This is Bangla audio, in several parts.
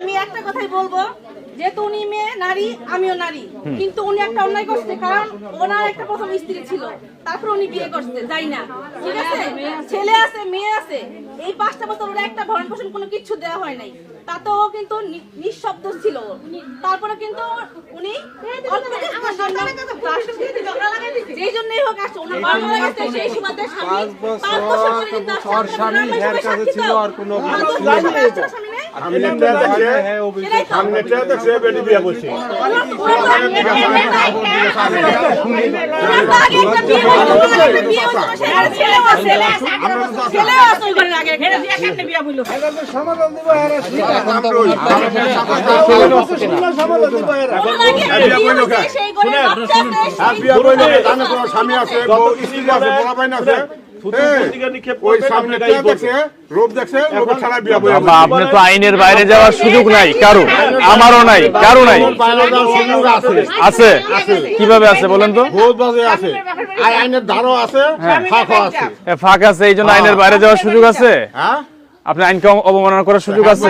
আমি একটা কথাই বলব যেহেতু উনি মেয়ে নারী আমিও নারী। কিন্তু উনি একটা অন্যায় করছে কারণ ওনার একটা প্রথম স্ত্রী ছিল। তারপর উনি বিয়ে করছে যাই না। ঠিক আছে? ছেলে আছে মেয়ে আছে। এই পাঁচটা বছর ওরা একটা ভরণ পোষণ কোনো কিছু দেওয়া হয় নাই। তাতেও কিন্তু নিঃশব্দ ছিল। তারপরে কিন্তু উনি যেই জন্যই হোক আসছে ওনার লাগছে সেই স্বামী পাঁচ বছর পরে স্বামী এর কাছে ছিল। আর কোনো আমি নেটে দেখে হ্যাঁ। সামনে ট্রেন দেখছে বেটি বিয়ে বলছে স্বামী আছে বউ স্ত্রী আছে বড় ভাই আছে ওই সামনে ট্রেন দেখছে রূপ দেখছে লোকের ছাড়া বিয়ে বলে বাবা আপনি তো আইনের বাইরে যাওয়ার সুযোগ নাই কারও? আমারও নাই কারও নাই। আছে আছে। কীভাবে আছে বলেন তো? আছে। আইনের ধারও আছে ফাঁকও আছে। ফাঁক আছে এই জন্য আইনের বাইরে যাওয়ার সুযোগ আছে? হ্যাঁ? আপনি আইনকে অবমাননা করার সুযোগ আছে?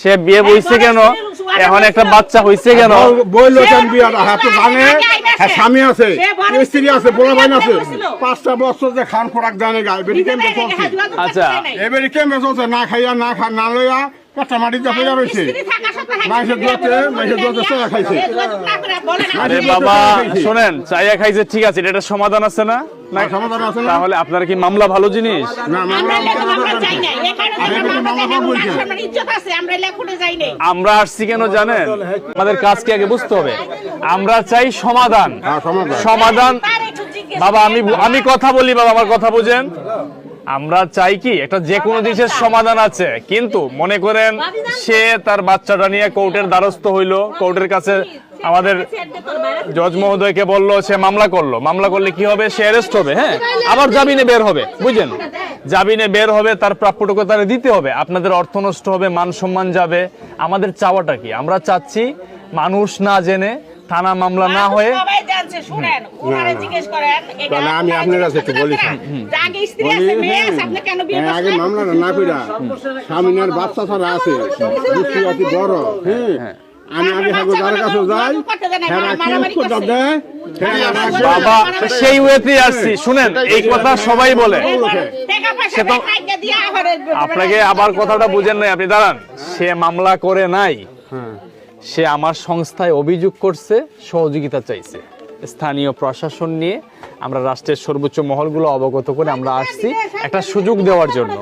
সে বিয়ে বইছে কেন? এখন একটা বাচ্চা হইছে কেন? বই লোক আর বিয়া না হ্যাঁ হ্যাঁ স্বামী আছে। স্ত্রী আছে বড় ভাই আছে। পাঁচটা বছর যে খান খোরাক জানে গায়ে বেটি কেমন চলছে? আচ্ছা। এবারে কেমন চলছে? না খাইয়া না খা না লইয়া কাঁচা মাটি দিয়ে ফেলা রয়েছে। মাইসের দোয়াতে মাইসের দোয়াতে চলা খাইছে। আরে বাবা শোনেন চাইয়া খাইছে ঠিক আছে এটা একটা সমাধান আছে না? না? না, সমাধান আছে না? তাহলে আপনার কি মামলা ভালো জিনিস? না মামলা আমরা আসছি কেন জানেন? আমাদের কাজ কি আগে বুঝতে হবে। আমরা চাই সমাধান। হ্যাঁ, সমাধান। সমাধান বাবা আমি আমি কথা বলি বাবা আমার কথা বুঝেন। আমরা চাই কি একটা যে কোনো জিনিসের সমাধান আছে। কিন্তু মনে করেন সে তার বাচ্চাটা নিয়ে কোর্টের দ্বারস্থ হইল। কোর্টের কাছে আমাদের জজ মহোদয়কে বলল সে মামলা করল। মামলা করলে কি হবে? সে অ্যারেস্ট হবে হ্যাঁ? আবার জামিনে বের হবে বুঝলেন? জামিনে বের হবে তার প্রাপ্যটুকু তার দিতে হবে। আপনাদের অর্থ নষ্ট হবে মান সম্মান যাবে। আমাদের চাওয়াটা কি? আমরা চাচ্ছি মানুষ না জেনে থানা মামলা না হয়ে সবাই জানছে, শুনেন, ওনারা জিজ্ঞেস করেন, এটা তাহলে আমি আপনার কাছে একটু বলি। আগে স্ত্রী আছে, মেয়ে আছে, আপনি কেন বিয়ে হ্যাঁ, আগে করছেন? মামলাটা না কইরা স্বামীনার বাচ্চা ছাড়া আছে। অতি বড়। হ্যাঁ। আমি আগে হাগো যার কাছে যাই। হ্যাঁ হ্যাঁ বাবা সেই ওয়েতেই আসছি। শুনেন এই কথা সবাই বলে। আপনাকে আবার কথাটা বুঝেন নাই আপনি দাঁড়ান। সে মামলা করে নাই। সে আমার সংস্থায় অভিযোগ করছে, সহযোগিতা চাইছে। স্থানীয় প্রশাসন নিয়ে আমরা রাষ্ট্রের সর্বোচ্চ মহলগুলো অবগত করে আমরা আসছি। একটা সুযোগ দেওয়ার জন্য।